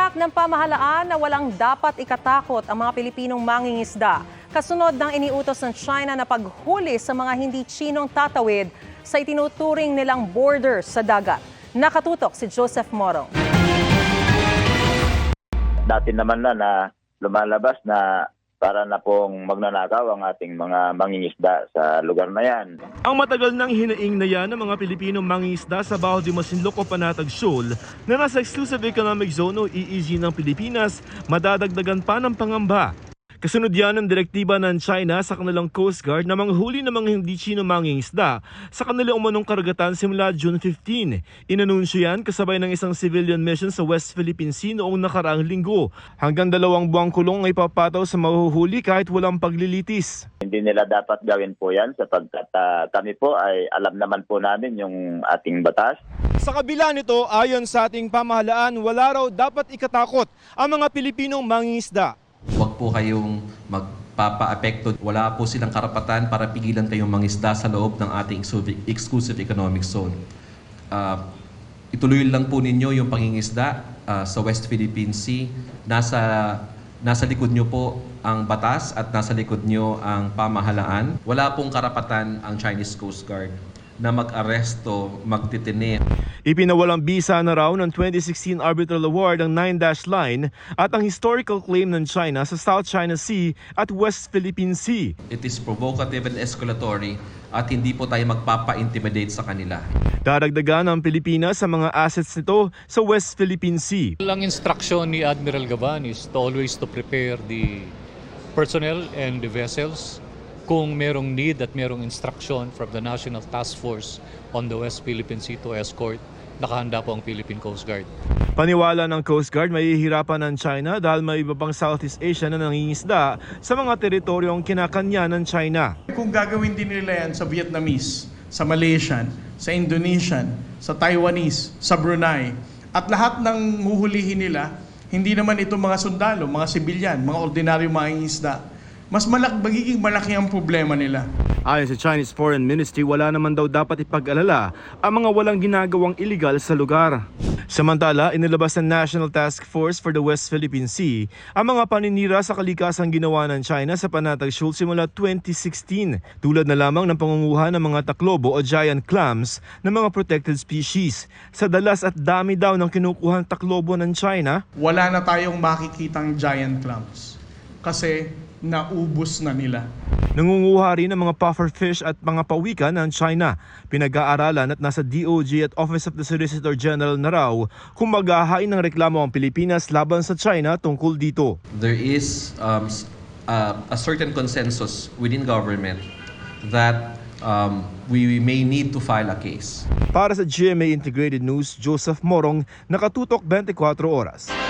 Tiniyak ng pamahalaan na walang dapat ikatakot ang mga Pilipinong mangingisda kasunod ng iniutos ng China na paghuli sa mga hindi Chinong tatawid sa itinuturing nilang borders sa dagat. Nakatutok si Joseph Morong. dati naman na na lumalabas na para na pong magnanakaw ang ating mga mangingisda sa lugar na yan. Ang matagal nang hinaing na yan ng mga Pilipinong mangingisda sa Baho de Masinloc o Panatag Shoal na nasa Exclusive Economic Zone o EEZ ng Pilipinas, madadagdagan pa ng pangamba. Kasunod yan ng direktiba ng China sa kanilang Coast Guard na manghuli ng mga hindi Chino mangingisda sa kanilang umanong karagatan simula June 15. Inanunsyo yan kasabay ng isang civilian mission sa West Philippine Sea noong nakaraang linggo. Hanggang dalawang buwang kulong ay papataw sa mahuhuli kahit walang paglilitis. Hindi nila dapat gawin po yan sapagkat ah, kami po ay alam naman po namin yung ating batas. Sa kabila nito, ayon sa ating pamahalaan, wala raw dapat ikatakot ang mga Pilipinong mangingisda. Po kayong magpapa-apekto. Wala po silang karapatan para pigilan kayong mangisda sa loob ng ating exclusive- economic zone. Ah, ituloy lang po ninyo yung pangingisda ah, sa West Philippine Sea. Nasa, nasa likod nyo po ang batas at nasa likod nyo ang pamahalaan. Wala pong karapatan ang Chinese Coast Guard na mag-aresto, magtitine Ipinawalang bisa na raw ng 2016 Arbitral Award ang 9-Dash Line at ang historical claim ng China sa South China Sea at West Philippine Sea. It is provocative and escalatory at hindi po tayo magpapa-intimidate sa kanila. Daragdagan ng Pilipinas sa mga assets nito sa West Philippine Sea. Ang instruction ni Admiral Gavan is to always to prepare the personnel and the vessels kung merong need at merong instruction from the National Task Force on the West Philippine Sea to escort, nakahanda po ang Philippine Coast Guard. Paniwala ng Coast Guard, mahihirapan ng China dahil may iba pang Southeast Asia na nangingisda sa mga teritoryong kinakanya ng China. Kung gagawin din nila yan sa Vietnamese, sa Malaysian, sa Indonesian, sa Taiwanese, sa Brunei, at lahat ng huhulihin nila, hindi naman ito mga sundalo, mga sibilyan, mga ordinaryong mga isda. Mas malak, magiging malaki ang problema nila. Ayon sa Chinese Foreign Ministry, wala naman daw dapat ipag-alala ang mga walang ginagawang illegal sa lugar. Samantala, inilabas ng National Task Force for the West Philippine Sea ang mga paninira sa kalikasang ginawa ng China sa Panatag Shoal simula 2016, tulad na lamang ng pangunguha ng mga taklobo o giant clams ng mga protected species. Sa dalas at dami daw ng kinukuhang taklobo ng China, Wala na tayong makikitang giant clams kasi naubos na nila. Nangunguha rin ng mga pufferfish at mga pawikan ng China. Pinag-aaralan at nasa DOJ at Office of the Solicitor General na raw kung maghahain ng reklamo ang Pilipinas laban sa China tungkol dito. there is um, uh, a certain consensus within government that um, we may need to file a case. Para sa GMA Integrated News, Joseph Morong, Nakatutok 24 Oras.